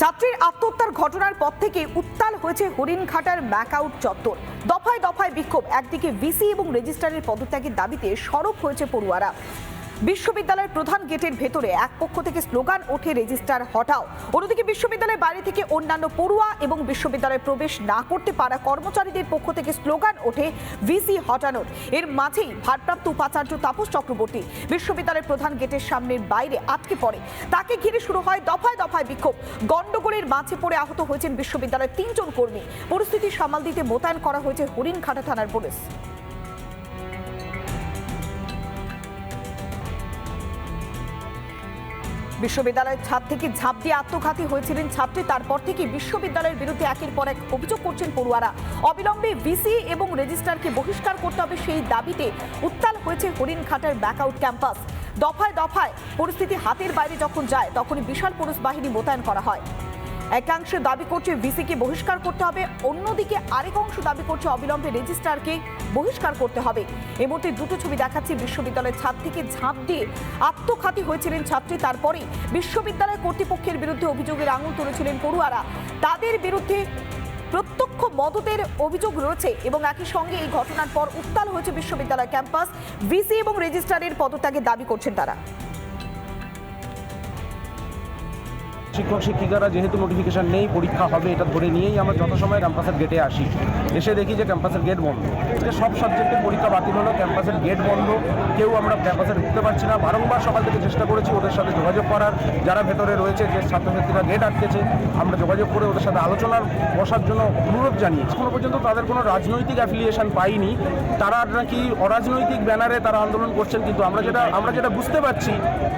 ছাত্রীর আত্মহত্যার ঘটনার পর থেকে উত্তাল হয়েছে হরিণঘাটার ম্যাকআউট চত্বর। দফায় দফায় বিক্ষোভ। একদিকে ভিসি এবং রেজিস্ট্রারের পদত্যাগের দাবিতে সরব হয়েছে পড়ুয়ারা। বিশ্ববিদ্যালয়ের প্রধান গেটের ভেতরে এক পক্ষ থেকে স্লোগান, ওঠে রেজিস্ট্রার হটাও। অন্যদিকে বিশ্ববিদ্যালয়ের বাইরে থেকে অন্যান্য পড়ুয়া এবং বিশ্ববিদ্যালয়ে প্রবেশ না করতে পারা কর্মচারীদের পক্ষ থেকে স্লোগান, ওঠে ভিসি হটানোর। এর মাঝেই ভারপ্রাপ্ত উপাচার্য তাপস চক্রবর্তী বিশ্ববিদ্যালয়ের প্রধান গেটের সামনের বাইরে আটকে পড়ে। তাকে ঘিরে শুরু হয় দফায় দফায় বিক্ষোভ। গন্ডগোলের মাঝে পড়ে আহত হয়েছেন বিশ্ববিদ্যালয়ের তিনজন কর্মী। পরিস্থিতি সামাল দিতে মোতায়েন করা হয়েছে হরিণঘাটা থানার পুলিশ। বিশ্ববিদ্যালয়ের ছাদ থেকে ঝাঁপ দিয়ে আত্মঘাতী হয়েছিলেন? ছাত্রী তারপর থেকে বিশ্ববিদ্যালয়ের বিরুদ্ধে একের পর এক অভিযোগ করছেন পড়ুয়ারা। অবিলম্বে ভিসি এবং রেজিস্ট্রারকে বহিষ্কার করতে হবে সেই দাবিতে উত্তাল হয়েছে হরিণঘাটের ব্যাকআউট ক্যাম্পাস। দফায় দফায় পরিস্থিতি হাতের বাইরে যখন যায়, তখনই বিশাল পুলিশ বাহিনী মোতায়েন করা হয়। একাংশ দাবি করছে ভিসিকে বহিষ্কার করতে হবে, অন্যদিকে আরেক অংশ দাবি করছে অবিলম্বে রেজিস্ট্রারকে বহিষ্কার করতে হবে। এ মুহূর্তে দুটো ছবি দেখাচ্ছে বিশ্ববিদ্যালয়ের ছাদ থেকে, ঝাঁপ দিয়ে আত্মঘাতী হয়েছিলেন ছাত্রী, তারপরে বিশ্ববিদ্যালয় কর্তৃপক্ষের বিরুদ্ধে অভিযোগের আঙুল তুলেছিলেন পড়ুয়ারা। তাদের বিরুদ্ধে প্রত্যক্ষ মদতের অভিযোগ রয়েছে এবং একই সঙ্গে এই ঘটনার পর উত্তাল হয়েছে বিশ্ববিদ্যালয় ক্যাম্পাস। ভিসি এবং রেজিস্ট্রারের পদত্যাগের দাবি করছেন তারা। শিক্ষক শিক্ষিকারা যেহেতু নোটিফিকেশান নেই, পরীক্ষা হবে, এটা ধরে নিয়েই আমরা যথাসময়ে ক্যাম্পাসের গেটে আসি। এসে দেখি যে ক্যাম্পাসের গেট বন্ধ। আজকে সব সাবজেক্টের পরীক্ষা বাতিল হলো ক্যাম্পাসের গেট বন্ধ। কেউ আমরা ক্যাম্পাসে ঢুকতে পারছি না। বারংবার সকাল থেকে চেষ্টা করেছি ওদের সাথে যোগাযোগ করার। যারা ভেতরে রয়েছে, যে ছাত্রছাত্রীরা গেট আটকেছে, আমরা যোগাযোগ করে ওদের সাথে আলোচনার বসার জন্য অনুরোধ জানিয়েছি। এখনও পর্যন্ত তাদের কোনো রাজনৈতিক অ্যাফিলিয়েশন পাইনি। তারা নাকি অরাজনৈতিক ব্যানারে তারা আন্দোলন করছেন, কিন্তু আমরা যেটা আমরা যেটা বুঝতে পারছি,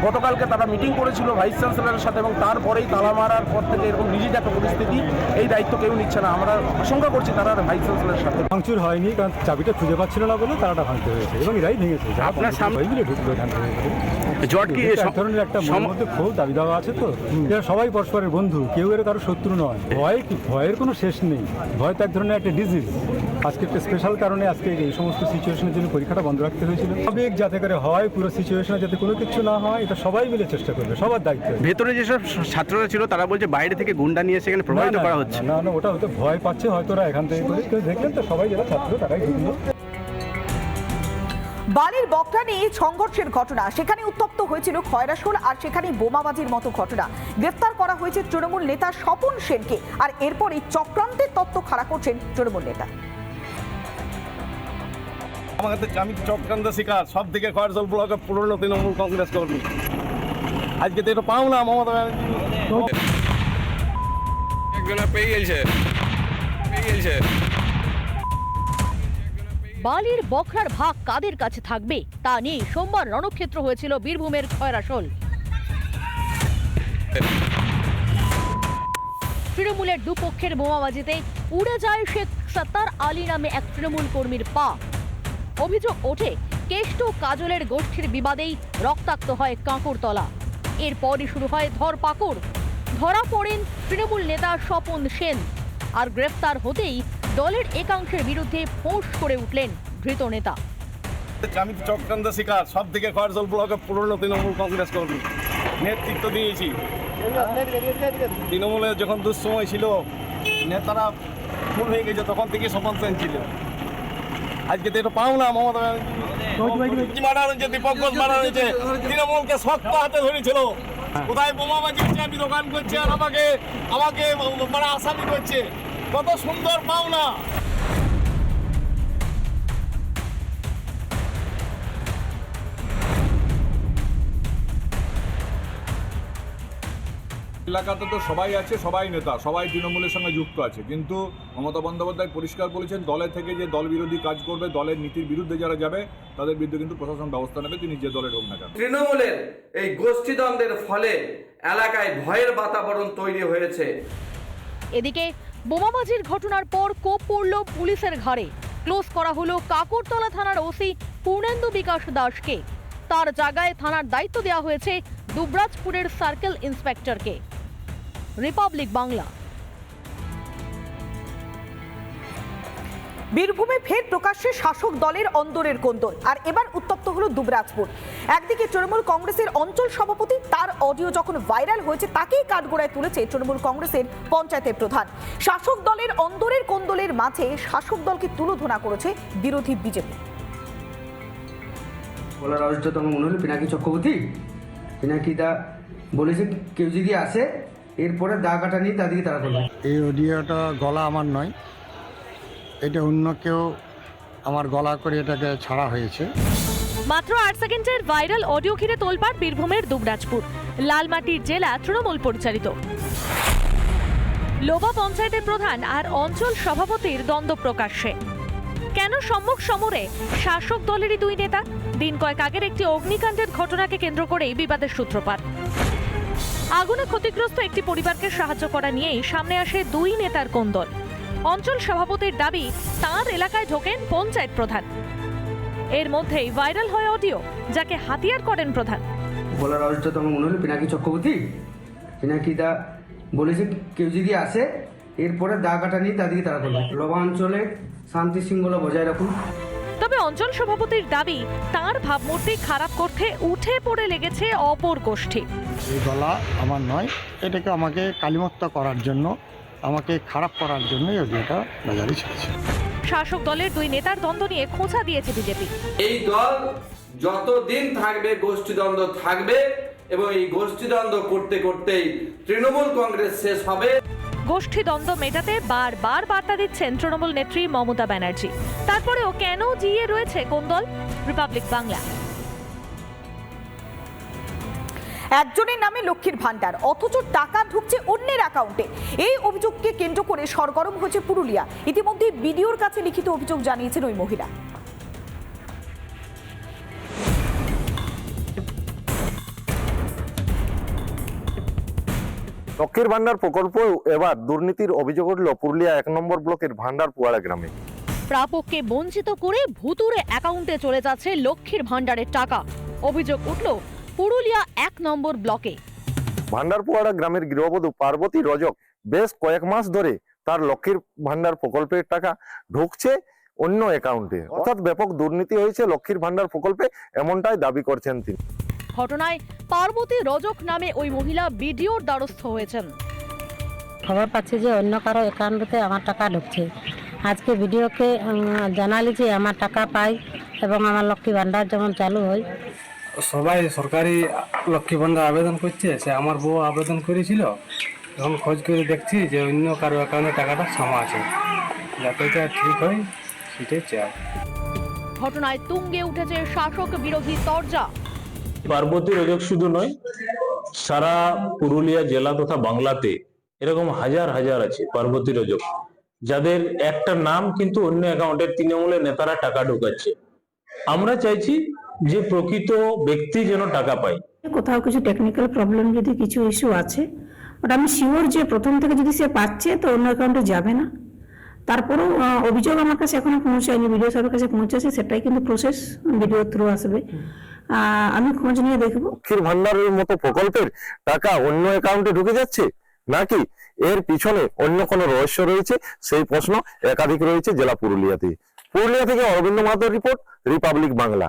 গতকালকে তারা মিটিং করেছিল ভাইস চ্যান্সেলরের সাথে এবং তারপরেই তালা মারার পর থেকে এরকম রিজিট একটা পরিস্থিতি এই দায়িত্ব কেউ নিচ্ছে না। আমরা আশঙ্কা করছি তারা ভাইস চ্যান্সেলরের সাথে। ভাঙচুর হয়নি কারণ চাবিটা খুঁজে পাচ্ছিল না বলে তারাটা ভাঙতে হয়েছে এবং এরাই ভেঙেছে। আপনার সামনে- মিলে ঢুকলো এখান থেকে। জট কি ধরনের একটা মনের মধ্যে ক্ষোভ দাবি দেওয়া আছে তো। এরা সবাই পরস্পরের বন্ধু কেউ এর কারও শত্রু নয়। ভয় কি? ভয়ের কোনো শেষ নেই। ভয় তো এক ধরনের একটা ডিজিজ আজকে একটা স্পেশাল কারণে আজকে এই সমস্ত সিচুয়েশনের জন্য পরীক্ষাটা বন্ধ রাখতে হয়েছিল। স্বাভাবিক যাতে করে হয় পুরো সিচুয়েশনে যাতে কোনো কিছু না হয় এটা সবাই মিলে চেষ্টা করবে সবার দায়িত্ব। ভেতরে যেসব ছাত্ররা ছিল তারা বলছে বাইরে থেকে গুন্ডা নিয়ে সেখানে প্রভাবিত করা হচ্ছে। না না ওটা হয়তো ভয় পাচ্ছে হয়তো ওরা এখান থেকে। দেখলেন তো সবাই যারা ছাত্র তারাই ঢুকলো বালির বকরা নিয়ে সংঘর্ষের ঘটনা। সেখানে উত্তপ্ত হয়েছিল খয়রাসোল আর সেখানে বোমাবাজির মতো ঘটনা। গ্রেফতার করা হয়েছে তৃণমূল নেতা স্বপন সেনকে। আর এরপরই চক্রান্তের তত্ত্ব খাড়া করছেন তৃণমূল নেতা। আমাকে আমি চক্রান্ত শিকার সব থেকে খয়রসল ব্লকের পুরনো তৃণমূল কংগ্রেস কর্মী। আজকে তো এটা পাও না মমতা ব্যানার্জি। বালির বখরার ভাগ কাদের কাছে থাকবে? তা নিয়ে সোমবার রণক্ষেত্র হয়েছিল বীরভূমের খয়রাসোল। তৃণমূলের দুপক্ষের বোমাবাজিতে উড়ে যায় শেখ সত্তার আলী নামে এক তৃণমূল কর্মীর পা। অভিযোগ ওঠে, কেষ্ট কাজলের গোষ্ঠীর বিবাদেই রক্তাক্ত হয় কাঁকুরতলা। এরপরই শুরু হয় ধরপাকড় ধরা পড়েন তৃণমূল নেতা স্বপন সেন। আর গ্রেফতার হতেই দলের একাংশের বিরুদ্ধে ফোঁস করে উঠলেন ধৃত নেতা। আমি চক্রান্ত শিকার, সব থেকে খয়রসল ব্লকের পুরনো তৃণমূল কংগ্রেস কর্মী। নেতৃত্ব দিয়েছি। তৃণমূলের যখন দুঃসময় ছিল, নেতারা ফুল হয়ে গেছে, তখন থেকে সপন সেন ছিল আজকে তো এটা পাও না মমতা ব্যানার্জি। মারা হয়েছে দীপক ঘোষ মারা হয়েছে। তৃণমূলকে শক্ত হাতে ধরেছিল। কোথায় বোমা বাজিয়েছে আমি দোকান করছি আর আমাকে আমাকে মানে আসামি করছে। কত সুন্দর পাওনা। এলাকাতে তো সবাই আছে সবাই নেতা সবাই তৃণমূলের সঙ্গে যুক্ত আছে। কিন্তু মমতা বন্দ্যোপাধ্যায় পরিষ্কার বলেছেন দলের থেকে যে দল বিরোধী কাজ করবে দলের নীতির বিরুদ্ধে যারা যাবে তাদের বিরুদ্ধে কিন্তু প্রশাসন ব্যবস্থা নেবে তিনি যে দলের হোক না কেন। তৃণমূলের এই গোষ্ঠীদ্বন্দ্বের ফলে এলাকায় ভয়ের বাতাবরণ তৈরি হয়েছে। এদিকে বোমাবাজির ঘটনার পর কোপ পড়ল পুলিশের ঘাড়ে। ক্লোজ করা হলো কাকরতলা থানার ওসি পূর্ণেন্দু বিকাশ দাসকে। তার জায়গায় থানার দায়িত্ব দেওয়া হয়েছে দুবরাজপুরের সার্কেল ইন্সপেক্টরকে। রিপাবলিক বাংলা বীরভূমে ফের প্রকাশ্যে শাসক দলের অন্দরের কোন্দল আর এবার উত্তপ্ত হলো দুবরাজপুর। একদিকে তৃণমূল কংগ্রেসের অঞ্চল সভাপতি তার অডিও যখন ভাইরাল হয়েছে তাকেই কাঠগোড়ায় তুলেছে তৃণমূল কংগ্রেসের পঞ্চায়েতের প্রধান। শাসক দলের অন্দরের কোন্দলের মাঝে শাসক দলকে তুলোধনা করেছে বিরোধী বিজেপি। বলার আওয়াজটা তো আমার মনে হলো পিনাকি চক্রবর্তী? পিনাকি দা বলেছে কেউ যদি আসে এরপরে দা কাটা নিয়ে তাদেরকে তারা করবে এই অডিওটা গলা আমার নয়। এটা অন্য কেউ আমার গলা করে এটাকে ছাড়া হয়েছে। মাত্র আট সেকেন্ডের ভাইরাল অডিও ঘিরে তোলপাড় বীরভূমের দুবরাজপুর লালমাটির জেলা তৃণমূল পরিচালিত। লোবা পঞ্চায়েতের প্রধান আর অঞ্চল সভাপতির দ্বন্দ্ব প্রকাশ্যে। কেন সম্মুখ সমরে শাসক দলেরই দুই নেতা? দিন কয়েক আগের একটি অগ্নিকাণ্ডের ঘটনাকে কেন্দ্র করেই বিবাদের সূত্রপাত। আগুনে ক্ষতিগ্রস্ত একটি পরিবারকে সাহায্য করা নিয়েই সামনে আসে দুই নেতার কোন্দল। অঞ্চল সভাপতির দাবি তার এলাকায় ঢোকেন পঞ্চায়েত প্রধান। এর মধ্যেই ভাইরাল হয় অডিও যাকে হাতিয়ার করেন প্রধান। বলার আওয়াজটা তো আমার মনে হলো পিনাকি চক্রবর্তী। পিনাকি দা বলেছে কেউ যদি আসে এরপরে দা কাটা নিয়ে তাদেরকে তারা করবে। লোবা অঞ্চলে শান্তি শৃঙ্খলা বজায় রাখুন। তবে অঞ্চল সভাপতির দাবি তার ভাবমূর্তি খারাপ করতে উঠে পড়ে লেগেছে অপর গোষ্ঠী। এই গলা আমার নয়। এটাকে আমাকে কালিমত্তা করার জন্য আমাকে খারাপ করার জন্য এই অডিওটা বাজারে ছেড়েছে। শাসক দলের দুই নেতার দ্বন্দ্ব নিয়ে খোঁচা দিয়েছে বিজেপি। এই দল যতদিন থাকবে গোষ্ঠীদ্বন্দ্ব থাকবে এবং এই গোষ্ঠীদ্বন্দ্ব করতে করতেই তৃণমূল কংগ্রেস শেষ হবে। গোষ্ঠী দ্বন্দ্ব মেটাতে বারবার বার্তা দিচ্ছেন তৃণমূল নেত্রী মমতা ব্যানার্জি। তারপরেও কেন জিয়ে রয়েছে কোন দল? রিপাবলিক বাংলা। একজনের নামে লক্ষ্মীর ভান্ডার অথচ টাকা ঢুকছে অন্যের অ্যাকাউন্টে এই অভিযোগকে কেন্দ্র করে সরগরম হয়েছে পুরুলিয়া। ইতিমধ্যে বিডিওর কাছে লিখিত অভিযোগ জানিয়েছেন ওই মহিলা। লক্ষ্মীর ভান্ডার প্রকল্প এবার দুর্নীতির অভিযোগ উঠল পুরুলিয়া এক নম্বর ব্লকের ভান্ডার পুয়াড়া গ্রামে। প্রাপককে বঞ্চিত করে ভুতুরে অ্যাকাউন্টে চলে যাচ্ছে লক্ষ্মীর ভান্ডারের টাকা। অভিযোগ উঠল পুরুলিয়া এক নম্বর ব্লকে। ভান্ডার পুয়াড়া গ্রামের গৃহবধূ পার্বতী রজক বেশ কয়েক মাস ধরে তার লক্ষ্মীর ভান্ডার প্রকল্পের টাকা ঢুকছে অন্য অ্যাকাউন্টে। অর্থাৎ ব্যাপক দুর্নীতি হয়েছে লক্ষ্মীর ভান্ডার প্রকল্পে এমনটাই দাবি করছেন তিনি। ঘটনায় পার্বতী রজক নামে ওই মহিলা বিডিওর দ্বারস্থ হয়েছেন। খবর পাচ্ছি যে অন্য কারও অ্যাকাউন্টে আমার টাকা ঢুকছে। আজকে ভিডিওকে জানালি যে আমার টাকা পাই এবং আমার লক্ষ্মী ভান্ডার যেমন চালু হয় সবাই সরকারি লক্ষ্মী ভাণ্ডার আবেদন করছে সে আমার বউ আবেদন করেছিল এখন খোঁজ করে দেখছি যে অন্য কারও অ্যাকাউন্টে টাকাটা সামা আছে। যাতে এটা ঠিক হয় সেটাই চাই। ঘটনায় তুঙ্গে উঠেছে শাসক বিরোধী তরজা। পার্বতী রজক শুধু নয় সারা পুরুলিয়া জেলা তথা বাংলাতে এরকম হাজার হাজার আছে পার্বতী রজক যাদের একটা নাম কিন্তু অন্য অ্যাকাউন্টের তৃণমূলের নেতারা টাকা ঢোকাচ্ছে। আমরা চাইছি যে প্রকৃত ব্যক্তি যেন টাকা পায়। কোথাও কিছু টেকনিক্যাল প্রবলেম যদি কিছু ইস্যু আছে বাট আমি শিওর যে প্রথম থেকে যদি সে পাচ্ছে তো অন্য অ্যাকাউন্টে যাবে না। তারপরেও অভিযোগ আমার কাছে এখনও পৌঁছায়নি ভিডিও সাহেবের কাছে পৌঁছেছে সেটাই কিন্তু প্রসেস ভিডিও থ্রু আসবে। আহ, আমি খোঁজ নিয়ে দেখব। লক্ষ্মীর ভান্ডারের মতো প্রকল্পের টাকা অন্য অ্যাকাউন্টে ঢুকে যাচ্ছে? নাকি এর পিছনে অন্য কোনো রহস্য রয়েছে? সেই প্রশ্ন একাধিক রয়েছে জেলা পুরুলিয়াতে। পুরুলিয়া থেকে অরবিন্দ মাহাতোর রিপোর্ট রিপাবলিক বাংলা